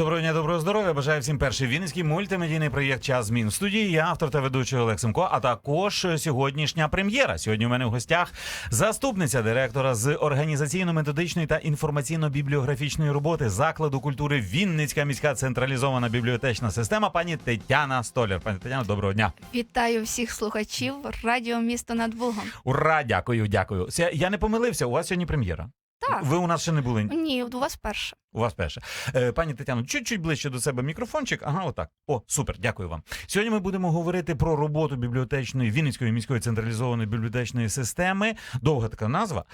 Доброго дня, доброго здоров'я. Бажаю всім перший вінницький мультимедійний проєкт Час змін в студії. Я автор та ведучий Олег Семко, а також сьогоднішня прем'єра. Сьогодні у мене в гостях заступниця директора з організаційно-методичної та інформаційно-бібліографічної роботи закладу культури Вінницька міська централізована бібліотечна система. Пані Тетяна Столяр. Пані Тетяна, доброго дня. Вітаю всіх слухачів радіо місто над Богом. Ура! Дякую, дякую. Я не помилився. У вас сьогодні прем'єра. Так, Ви у нас ще не були. ні, у вас перше. У вас перше. Е, пані Тетяно, чуть-чуть ближче до себе мікрофончик. Ага, отак. О, супер, дякую вам. Сьогодні ми будемо говорити про роботу бібліотечної Вінницької міської централізованої бібліотечної системи. Довга така назва.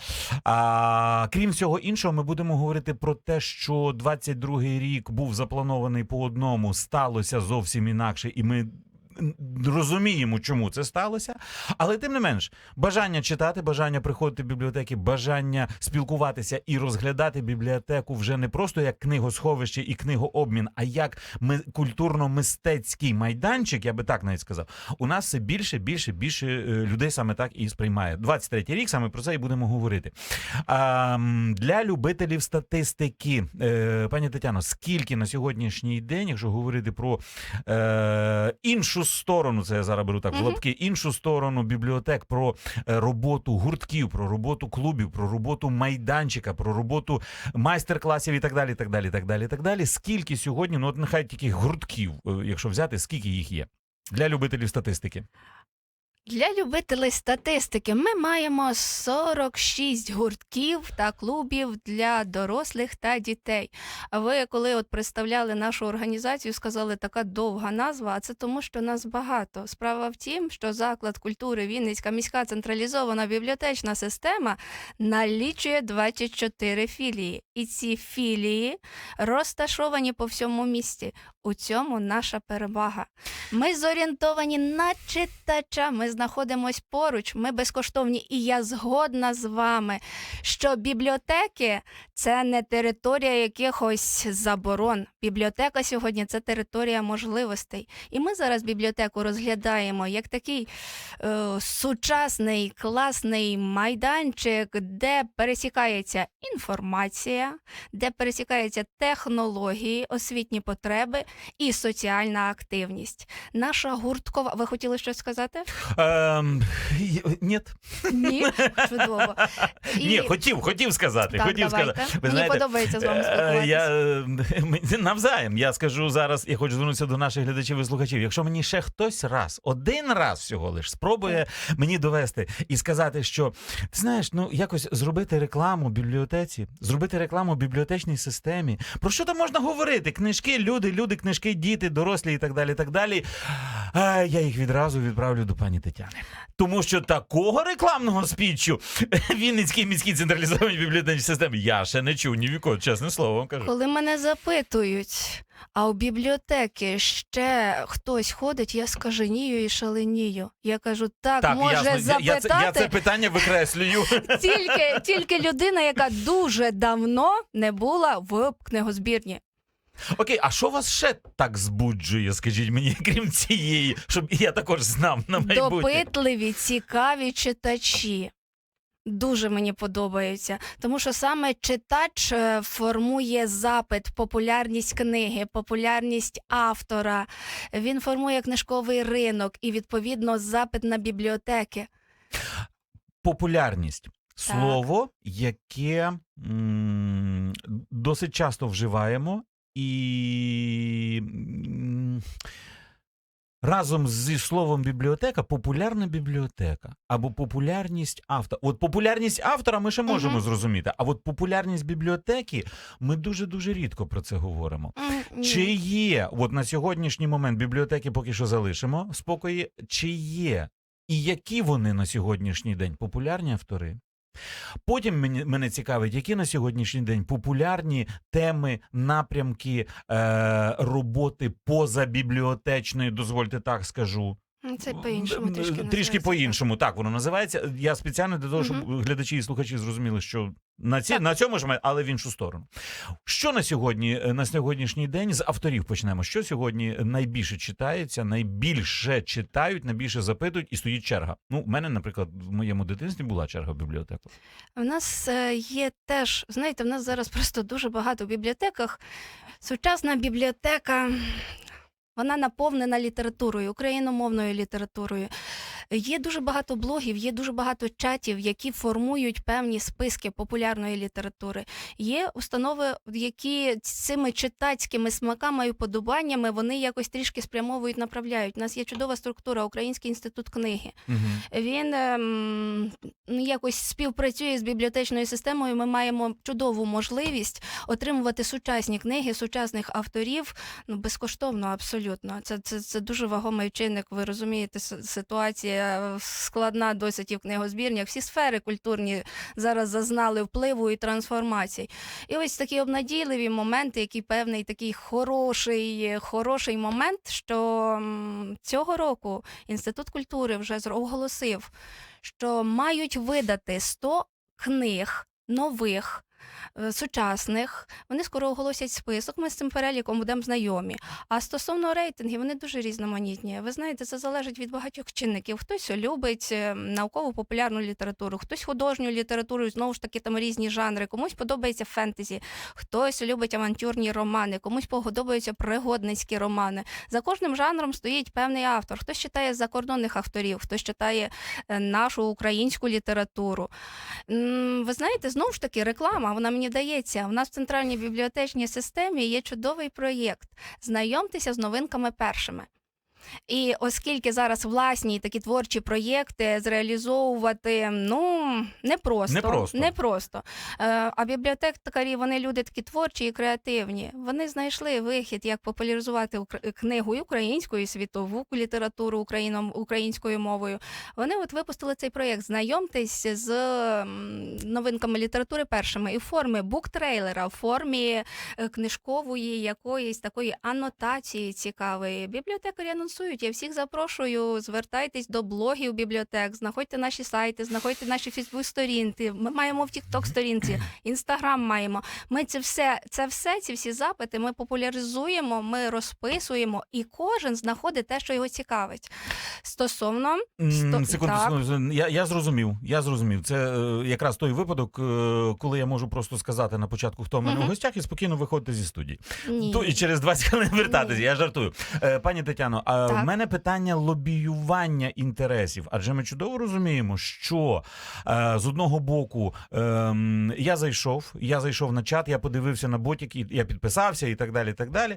А крім всього іншого, ми будемо говорити про те, що 22-й рік був запланований по одному, сталося зовсім інакше, і ми. Розуміємо, чому це сталося, але тим не менш, бажання читати, бажання приходити в бібліотеки, бажання спілкуватися і розглядати бібліотеку вже не просто як книгосховище і книгообмін, а як ми- культурно-мистецький майданчик, я би так навіть сказав. У нас все більше, більше, більше е, людей саме так і сприймає. 23-й рік саме про це і будемо говорити. А, для любителів статистики, е, пані Тетяно, скільки на сьогоднішній день, якщо говорити про е, іншу сторону, це я зараз беру так в лапки, іншу сторону бібліотек, про е, роботу гуртків, про роботу клубів, про роботу майданчика, про роботу майстер-класів і так далі. так далі, так далі, і так далі. Скільки сьогодні, ну от нехай тільки гуртків, е, якщо взяти, скільки їх є для любителів статистики? Для любителей статистики ми маємо 46 гуртків та клубів для дорослих та дітей. А ви, коли от представляли нашу організацію, сказали така довга назва, а це тому, що нас багато. Справа в тім, що заклад культури Вінницька міська централізована бібліотечна система налічує 24 філії. І ці філії розташовані по всьому місті. У цьому наша перевага. Ми зорієнтовані на читача. Ми знаходимось поруч, ми безкоштовні. І я згодна з вами, що бібліотеки це не територія якихось заборон. Бібліотека сьогодні це територія можливостей. І ми зараз бібліотеку розглядаємо як такий е, сучасний класний майданчик, де пересікається інформація, де пересікаються технології, освітні потреби і соціальна активність. Наша гурткова. Ви хотіли щось сказати? Ем, й- ні. Ні, чудово. Ні, хотів, хотів сказати. так, хотів давайте. сказати. Мені подобається з вами е, спілкуватися. Я е, навзаєм. Я скажу зараз, я хочу звернутися до наших глядачів і слухачів. Якщо мені ще хтось раз, один раз всього лиш спробує мені довести і сказати, що ти знаєш, ну якось зробити рекламу бібліотеці, зробити рекламу бібліотечній системі. Про що там можна говорити? Книжки, люди, люди, книжки, діти, дорослі і так далі. і так далі. А, я їх відразу відправлю до пані Тетяни. Тому що такого рекламного спічу Вінницькій міській централізованій бібліотечній системі я ще не чув ні віко, чесне слово вам кажу. Коли мене запитують, а у бібліотеки ще хтось ходить, я скаженію і шаленію. Я кажу, так, може ясно. Запитати Я, це, я це питання викреслюю. тільки, тільки людина, яка дуже давно не була в книгозбірні. Окей, а що вас ще так збуджує, скажіть мені, крім цієї, щоб я також знав на майбутнє? Допитливі, цікаві читачі. Дуже мені подобаються, тому що саме читач е, формує запит, популярність книги, популярність автора. Він формує книжковий ринок і відповідно запит на бібліотеки. Популярність. Слово, яке м, досить часто вживаємо, і разом зі словом бібліотека популярна бібліотека або популярність автора. От популярність автора ми ще можемо Мгм. зрозуміти, а от популярність бібліотеки ми дуже дуже рідко про це говоримо. М, ні. Чи є от на сьогоднішній момент бібліотеки поки що залишимо в спокої? Чи є і які вони на сьогоднішній день популярні автори? Потім мені, мене цікавить, які на сьогоднішній день популярні теми, напрямки е, роботи позабібліотечної, дозвольте так скажу. Це по-іншому трішки. Трішки по-іншому. Так воно називається. Я спеціально для того, щоб глядачі і слухачі зрозуміли, що на, ці, Так. на цьому ж ми, але в іншу сторону. Що на сьогодні, е, на сьогоднішній день з авторів почнемо? Що сьогодні найбільше читається, найбільше читають, найбільше запитують і стоїть черга. Ну, в мене, наприклад, в моєму дитинстві була черга в бібліотеку. У нас е, є теж, знаєте, в нас зараз просто дуже багато в бібліотеках Сучасна бібліотека. Вона наповнена літературою, україномовною літературою. Є дуже багато блогів, є дуже багато чатів, які формують певні списки популярної літератури. Є установи, які цими читацькими смаками і подобаннями вони якось трішки спрямовують, направляють. У нас є чудова структура Український інститут книги. Мгм. Він ем, якось співпрацює з бібліотечною системою. Ми маємо чудову можливість отримувати сучасні книги сучасних авторів ну, безкоштовно, абсолютно. Це, це, це дуже вагомий чинник. Ви розумієте, ситуація складна досить і в книгозбірнях. Всі сфери культурні зараз зазнали впливу і трансформації. І ось такі обнадійливі моменти, який певний такий хороший, хороший момент, що цього року Інститут культури вже оголосив, що мають видати 100 книг нових. Е, Сучасних вони скоро оголосять список. Ми з цим переліком будемо знайомі. А стосовно рейтингів, вони дуже різноманітні. Ви знаєте, це залежить від багатьох чинників. Хтось любить е, науково-популярну літературу, хтось художню літературу, знову ж таки там різні жанри. Комусь подобається фентезі, хтось любить авантюрні романи, комусь подобаються пригодницькі романи. За кожним жанром стоїть певний автор. Хтось читає закордонних авторів, хтось читає е, нашу українську літературу. Ви знаєте, знову ж таки, реклама, вона мені дається. У нас в центральній бібліотечній системі є чудовий проєкт. Знайомтеся з новинками першими. І оскільки зараз власні такі творчі проєкти зреалізовувати ну непросто. Непросто. непросто. Е, а бібліотекарі вони люди такі творчі і креативні. Вони знайшли вихід, як популяризувати книгу і українську, і світову літературу україном, українською мовою. Вони от випустили цей проєкт. Знайомтесь з новинками літератури першими і в формі буктрейлера, в формі е, книжкової якоїсь такої анотації цікавої. Бібліотекарі анонсують. Я всіх запрошую. Звертайтесь до блогів бібліотек, знаходьте наші сайти, знаходьте наші фейсбук-сторінки. Ми маємо в тікток сторінці, інстаграм маємо. Ми це все, це все, ці всі запити. Ми популяризуємо, ми розписуємо, і кожен знаходить те, що його цікавить. Стосовно Сто- Секунду, так. секунду, я, я зрозумів. Я зрозумів. Це е, якраз той випадок, е, коли я можу просто сказати на початку, хто в мене Мгм. в гостях, і спокійно виходити зі студії. ні. То і через 20 хвилин вертатися. Я жартую. Е, Пані Тетяно, а Так. в мене питання лобіювання інтересів. Адже ми чудово розуміємо, що е, з одного боку ем, я зайшов, я зайшов на чат, я подивився на ботік, і я підписався і так далі. І так далі.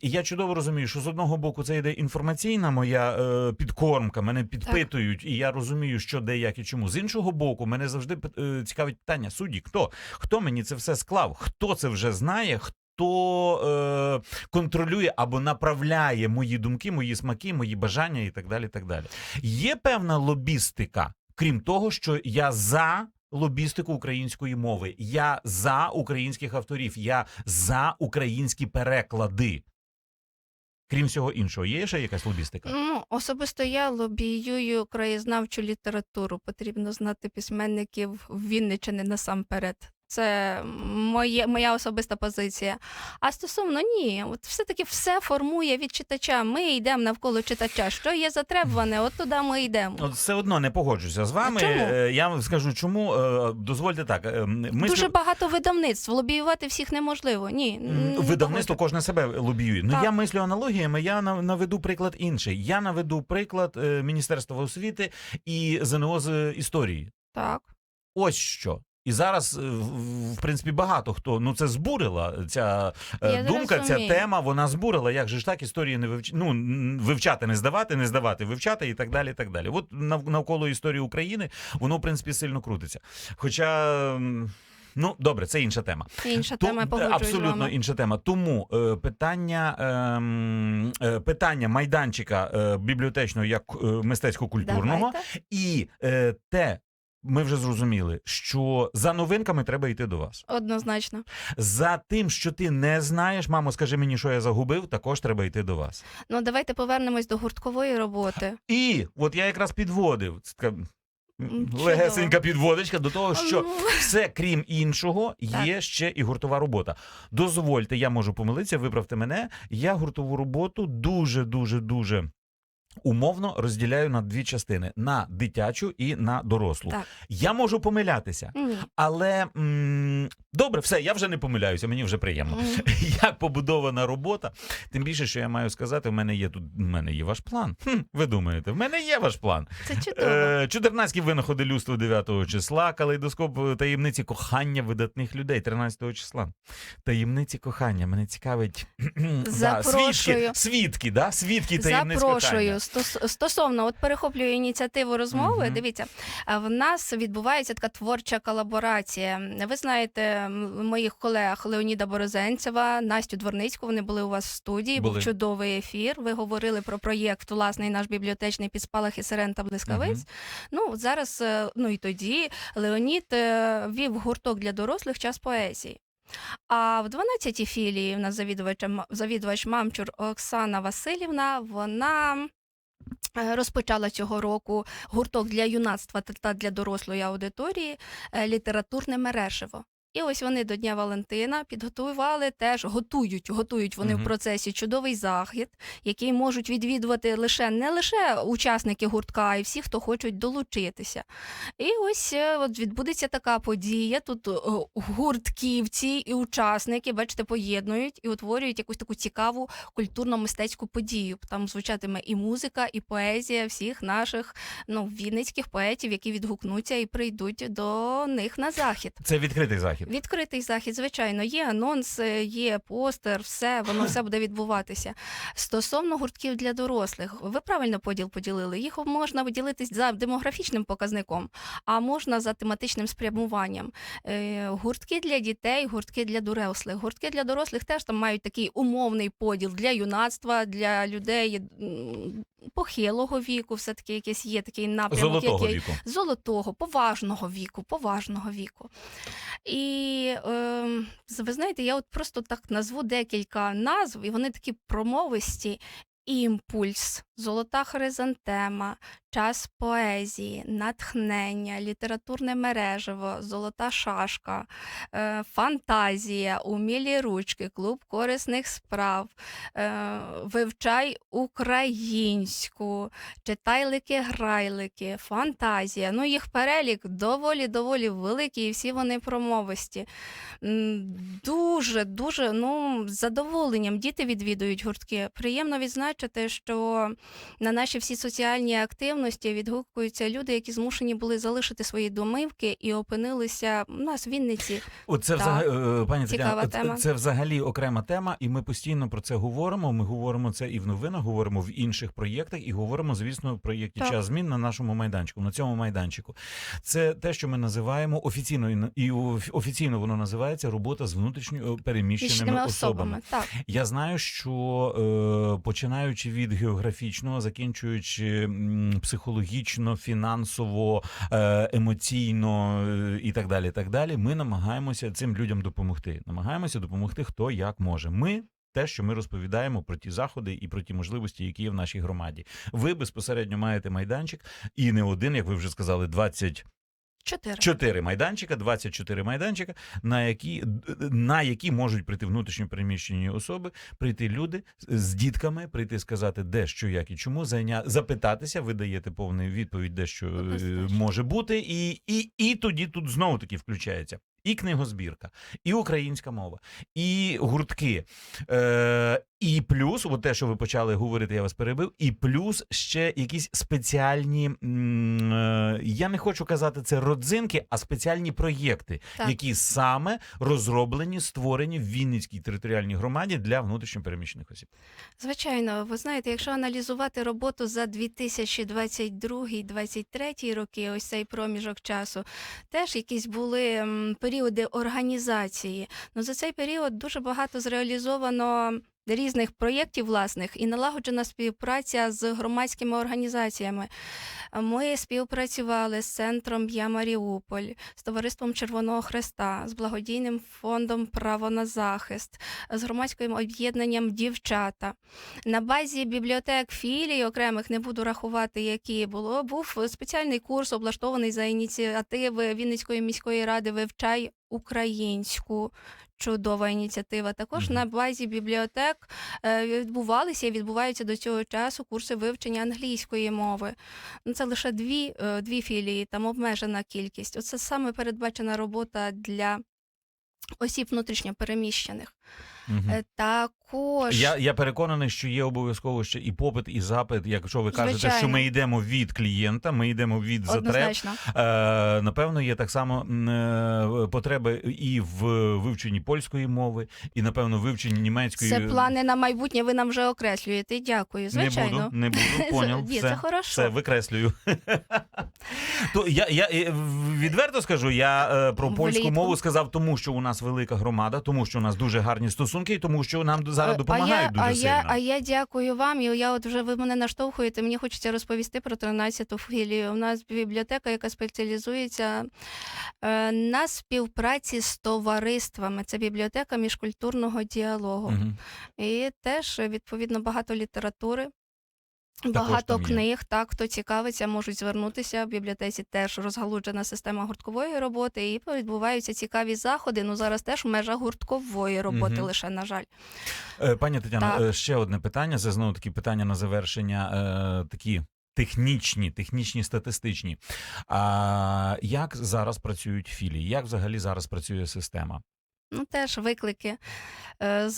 І я чудово розумію, що з одного боку це йде інформаційна моя е, підкормка, мене підпитують, і я розумію, що де, як і чому. З іншого боку, мене завжди е, цікавить питання: судді, хто? Хто мені це все склав? Хто це вже знає? Хто е, контролює або направляє мої думки, мої смаки, мої бажання і так далі. так далі. Є певна лобістика, крім того, що я за. Лобістику української мови. Я за українських авторів. Я за українські переклади. Крім всього іншого, є ще якась лобістика? Ну, особисто я лобіюю краєзнавчу літературу. Потрібно знати письменників Вінничини насамперед. Це моє, моя особиста позиція. А стосовно ні, от все-таки все формує від читача. Ми йдемо навколо читача. Що є затребуване, от туди ми йдемо. От все одно не погоджуся з вами. чому? Е, Я вам скажу, чому Е, дозвольте так. е, Ми Дуже багато видавництв. Лобіювати всіх неможливо. Ні, М, не Видавництво кожне себе лобіює. Ну Так. я мислю аналогіями. Я нав- наведу приклад інший. Я наведу приклад е, Міністерства освіти і ЗНО з історії. Так. Ось що. І зараз, е, в- принципі, багато хто ну це збурила ця е, Я думка, ця тема. Вона збурила. Як же ж так історії не вивч... ну, вивчати, не здавати, не здавати, вивчати і так далі. І так далі. От навколо історії України воно в принципі сильно крутиться. Хоча. Ну, добре, це інша тема. Інша То- тема, абсолютно інша тема. Тому е, питання, ем, е, питання майданчика е, бібліотечного як е, мистецько-культурного і е, те. Ми вже зрозуміли, що за новинками треба йти до вас. Однозначно. За тим, що ти не знаєш, мамо, скажи мені, що я загубив, також треба йти до вас. Ну давайте повернемось до гурткової роботи. І от я якраз підводив це така чудово. легесенька підводочка до того, що Ну, все, крім іншого, Так. є ще і гуртова робота. Дозвольте, я можу помилитися, виправте мене. Я гуртову роботу дуже, дуже, дуже. Умовно розділяю на дві частини: на дитячу і на дорослу. Так. Я можу помилятися, Ні. але м- добре, все, я вже не помиляюся, мені вже приємно. М. Як побудована робота, тим більше, що я маю сказати, в мене є тут в мене є ваш план. Хм, ви думаєте, в мене є ваш план. Це чудово. Е, чудернацькі винаходи людства 9 числа, калейдоскоп е, таємниці кохання видатних людей 13 числа. Таємниці кохання. Мене цікавить да, свідки, свідки, да? свідки таємниць Запрошую кохання. Стос- стосовно, от перехоплюю ініціативу розмови. Мгм. Дивіться, в нас відбувається така творча колаборація. Ви знаєте моїх колег Леоніда Борозенцева, Настю Дворницьку. Вони були у вас в студії. Були. Був чудовий ефір. Ви говорили про проєкт власний наш бібліотечний підспалах і сирен та блискавиць. Мгм. Ну зараз, е, ну і тоді Леонід е, вів гурток для дорослих час поезії. А в 12-й філії в нас завідувачем завідувач Мамчур Оксана Васильівна. Вона розпочала цього року гурток для юнацтва та- та для дорослої аудиторії е, літературне мережево. І ось вони до Дня Валентина підготували теж, готують, готують вони Мгм. в процесі чудовий захід, який можуть відвідувати лише не лише учасники гуртка, а й всі, хто хочуть долучитися. І ось е, от відбудеться така подія. Тут е, гуртківці і учасники, бачите, поєднують і утворюють якусь таку цікаву культурно-мистецьку подію. Там звучатиме і музика, і поезія всіх наших ну, вінницьких поетів, які відгукнуться і прийдуть до них на захід. Це відкритий захід. Відкритий захід, звичайно, є анонс, є постер, все, воно все буде відбуватися. Стосовно гуртків для дорослих, ви правильно поділ поділили. Їх можна виділити за демографічним показником, а можна за тематичним спрямуванням. Е, Гуртки для дітей, гуртки для дорослих. Гуртки для дорослих теж там мають такий умовний поділ для юнацтва, для людей похилого віку, все таки якийсь є такий напрямок, Золотого який віку. золотого, поважного віку, поважного віку. І е, ви знаєте, я от просто так назву декілька назв, і вони такі промовисті. Імпульс, золота хризантема, час поезії, натхнення, літературне мережево, золота шашка, е, фантазія, умілі ручки, клуб корисних справ, е, вивчай українську, читайлики, грайлики, фантазія. Ну, їх перелік доволі доволі великий, і всі вони промовисті. Дуже, дуже ну, з задоволенням діти відвідують гуртки. Приємно відзначити, що на наші всі соціальні активності відгукуються люди, які змушені були залишити свої домівки і опинилися у нас в Вінниці. Оце взагалі, пані Цікава Тетяно, це- тема. це взагалі окрема тема, і ми постійно про це говоримо. Ми говоримо це і в новинах, говоримо в інших проєктах, і говоримо, звісно, в проєкті час змін на нашому майданчику, на цьому майданчику. Це те, що ми називаємо офіційно і офіційно воно називається робота з внутрішньо переміщеними особами. особами. Так. Я знаю, що е, починаючи від географічного, закінчуючи м, психологічно, фінансово, е, емоційно е, і так далі, так далі, ми намагаємося цим людям допомогти. Намагаємося допомогти хто як може. Ми. Те, що ми розповідаємо про ті заходи і про ті можливості, які є в нашій громаді. Ви безпосередньо маєте майданчик, і не один, як ви вже сказали, 20 Чотири. Чотири майданчика, 24 майданчика, на які, на які можуть прийти внутрішньо переміщені особи, прийти люди з дітками, прийти сказати, де, що, як і чому, зайня... запитатися, ви даєте повну відповідь, де що е, Однозначно. може бути, і, і, і тоді тут знову таки включається. І книгозбірка, і українська мова, і гуртки. Е, і плюс, от те, що ви почали говорити, я вас перебив, і плюс ще якісь спеціальні, м, е, я не хочу казати це родзинки, а спеціальні проєкти, Так. які саме розроблені, створені в Вінницькій територіальній громаді для внутрішньопереміщених осіб. Звичайно, ви знаєте, якщо аналізувати роботу за 2022-2023 роки, ось цей проміжок часу, теж якісь були м, періоди організації. Ну за цей період дуже багато зреалізовано. Різних проєктів власних і налагоджена співпраця з громадськими організаціями. Ми співпрацювали з центром Я Маріуполь, з товариством Червоного Хреста, з благодійним фондом Право на захист, з громадським об'єднанням Дівчата. На базі бібліотек філій окремих не буду рахувати, які було. Був спеціальний курс, облаштований за ініціативи Вінницької міської ради Вивчай українську. Чудова ініціатива. Також на базі бібліотек е, відбувалися і відбуваються до цього часу курси вивчення англійської мови. Ну, це лише дві, е, дві філії, там обмежена кількість. Оце саме передбачена робота для осіб внутрішньо Е, Також Я, я переконаний, що є обов'язково ще і попит, і запит. Якщо ви кажете, що ми йдемо від клієнта, ми йдемо від затреб. Е, напевно, є так само е, потреби і в вивченні польської мови, і напевно вивченні німецької. Це плани на майбутнє. Ви нам вже окреслюєте. Дякую. Звичайно. Не буду, не буду, поняв. Ні, все, це хорошо. все, викреслюю. То я, я е, відверто скажу, я е, про польську Влітку. мову сказав, тому що у нас велика громада, тому що у нас дуже гарні стосунки, і тому що нам зараз допомагають а я, дуже а сильно. Я, а я дякую вам. І я от вже ви мене наштовхуєте. Мені хочеться розповісти про 13-ту філію. У нас бібліотека, яка спеціалізується е, на співпраці з товариствами. Це бібліотека міжкультурного діалогу. Угу. І теж відповідно багато літератури. Також Багато там є. книг, так хто цікавиться, можуть звернутися. В бібліотеці теж розгалуджена система гурткової роботи, і відбуваються цікаві заходи. Ну зараз теж в межах гурткової роботи, Мгм. лише на жаль. Е, Пані Тетяно, Так. е, ще одне питання. Це знову таки питання на завершення. е, Такі технічні, технічні, статистичні. А як зараз працюють філії? Як взагалі зараз працює система? Ну, теж виклики. Е,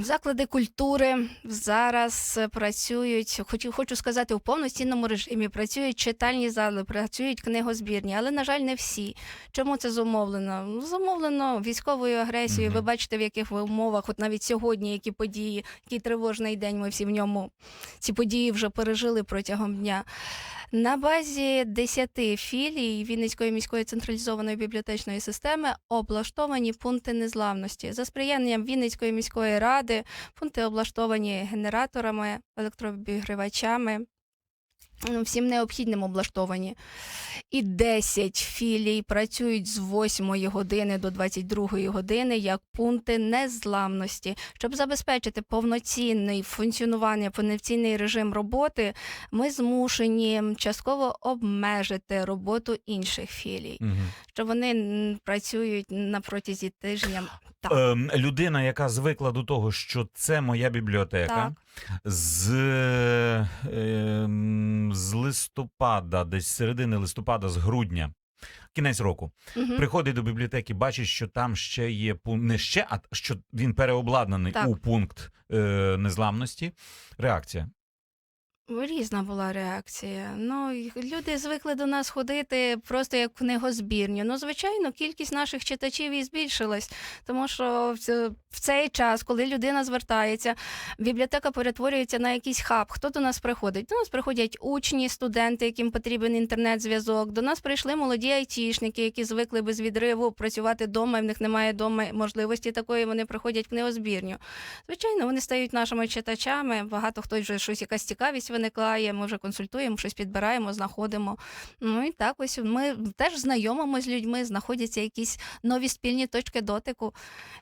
Заклади культури зараз працюють, хочу, хочу сказати, у повноцінному режимі. Працюють читальні зали, працюють книгозбірні, але, на жаль, не всі. Чому це зумовлено? Ну, Зумовлено військовою агресією. Ви бачите, в яких ви умовах, от навіть сьогодні, які події, який тривожний день, ми всі в ньому ці події вже пережили протягом дня. На базі 10 філій Вінницької міської централізованої бібліотечної системи облаштовані пункти незламності. За сприянням Вінницької міської ради пункти облаштовані генераторами, електрообігрівачами. Всім необхідним облаштовані. І 10 філій працюють з 8 години до 22 години як пункти незламності. Щоб забезпечити повноцінний функціонування, повноцінний режим роботи, ми змушені частково обмежити роботу інших філій, Угу. що вони працюють на протязі тижня. Ем, людина, яка звикла до того, що це моя бібліотека, Так. з, ем, з листопада, десь середини листопада, з грудня. Кінець року Мгм. приходить до бібліотеки, бачить, що там ще є пункт, не ще, а що він переобладнаний Так. у пункт е, незламності. Реакція. Різна була реакція. Ну, і люди звикли до нас ходити просто як книгозбірню. Ну, звичайно, кількість наших читачів і збільшилась, тому що в цей час, коли людина звертається, бібліотека перетворюється на якийсь хаб. Хто до нас приходить? До нас приходять учні, студенти, яким потрібен інтернет-зв'язок. До нас прийшли молоді айтішники, які звикли без відриву працювати вдома, і в них немає вдома можливості такої. Вони приходять в книгозбірню. Звичайно, вони стають нашими читачами. Багато хто вже щось, якась цікавість виникає. Ми вже консультуємо, щось підбираємо, знаходимо. Ну і так ось ми теж знайомимо з людьми, знаходяться якісь нові спільні точки дотику.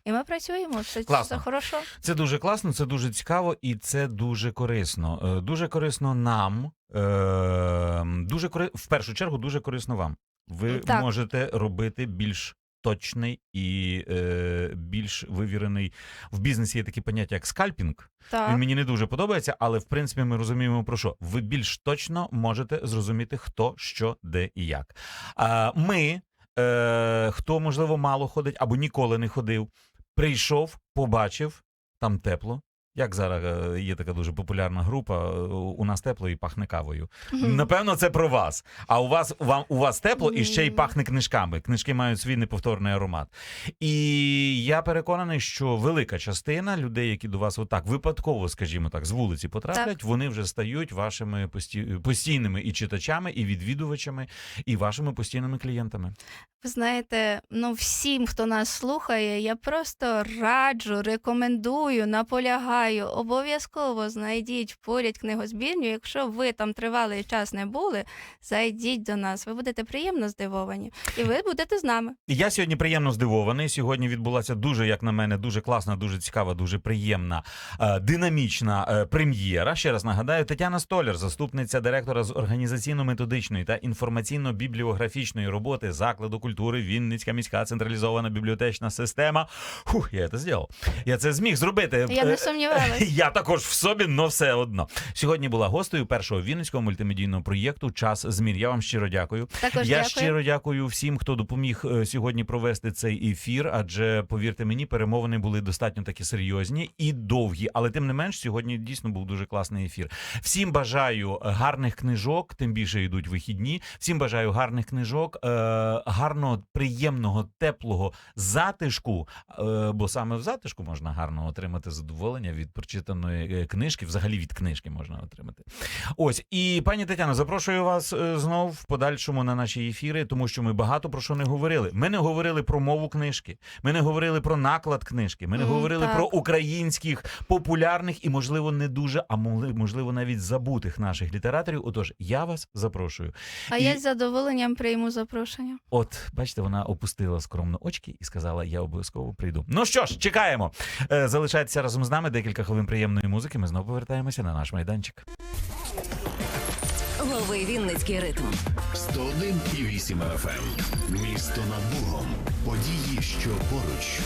І ми працюємо. Це, це хорошо. Це дуже класно, це дуже цікаво і це дуже корисно. Е, Дуже корисно нам. е, Дуже кори... в першу чергу, дуже корисно вам. Ви Так. можете робити більш точний і е, більш вивірений. В бізнесі є такі поняття, як скальпінг. Так. Він мені не дуже подобається, але в принципі ми розуміємо про що. Ви більш точно можете зрозуміти, хто, що, де і як. Е, ми, е, хто можливо мало ходить або ніколи не ходив, прийшов, побачив, там тепло. Як зараз е, є така дуже популярна група, е, у нас тепло і пахне кавою. Напевно, це про вас. А у вас вам у вас тепло і ще й пахне книжками. Книжки мають свій неповторний аромат. І я переконаний, що велика частина людей, які до вас отак випадково, скажімо так, з вулиці потраплять, вони вже стають вашими пості... постійними і читачами, і відвідувачами, і вашими постійними клієнтами. Ви знаєте, ну всім, хто нас слухає, я просто раджу, рекомендую, наполягаю. Закликаю, обов'язково знайдіть поряд книгозбірню. Якщо ви там тривалий час не були, зайдіть до нас. Ви будете приємно здивовані, і ви будете з нами. Я сьогодні приємно здивований. Сьогодні відбулася дуже, як на мене, дуже класна, дуже цікава, дуже приємна, е, динамічна е, прем'єра. Ще раз нагадаю, Тетяна Столяр, заступниця директора з організаційно-методичної та інформаційно-бібліографічної роботи закладу культури Вінницька міська централізована бібліотечна система. Фух, я це зробив. Я це зміг зробити. Я не Е, Я також в собі, але все одно. Сьогодні була гостею першого вінницького мультимедійного проєкту Час змін. Я вам щиро дякую. Також Я дякую. щиро дякую всім, хто допоміг е, сьогодні провести цей ефір. Адже повірте мені, перемовини були достатньо такі серйозні і довгі. Але тим не менш, сьогодні дійсно був дуже класний ефір. Всім бажаю гарних книжок, тим більше йдуть вихідні. Всім бажаю гарних книжок, е, гарного, приємного, теплого затишку. Е, бо саме в затишку можна гарно отримати задоволення від прочитаної е, книжки. Взагалі від книжки можна отримати. Ось і пані Тетяно, запрошую вас е, знов в подальшому на наші ефіри, тому що ми багато про що не говорили. Ми не говорили про мову книжки, ми не говорили про наклад книжки, ми не говорили так. про українських популярних і, можливо, не дуже, а можливо, навіть забутих наших літераторів. Отож, я вас запрошую. А І- я з задоволенням прийму запрошення. От, бачите, вона опустила скромно очки і сказала: Я обов'язково прийду. Ну що ж, чекаємо. Е, Залишайтеся разом з нами. Декілька хвилин приємної музики. Ми знову повертаємося на наш майданчик. Лови Вінницький ритм. 101,8 FM. Місто над Богом. Події, що поруч.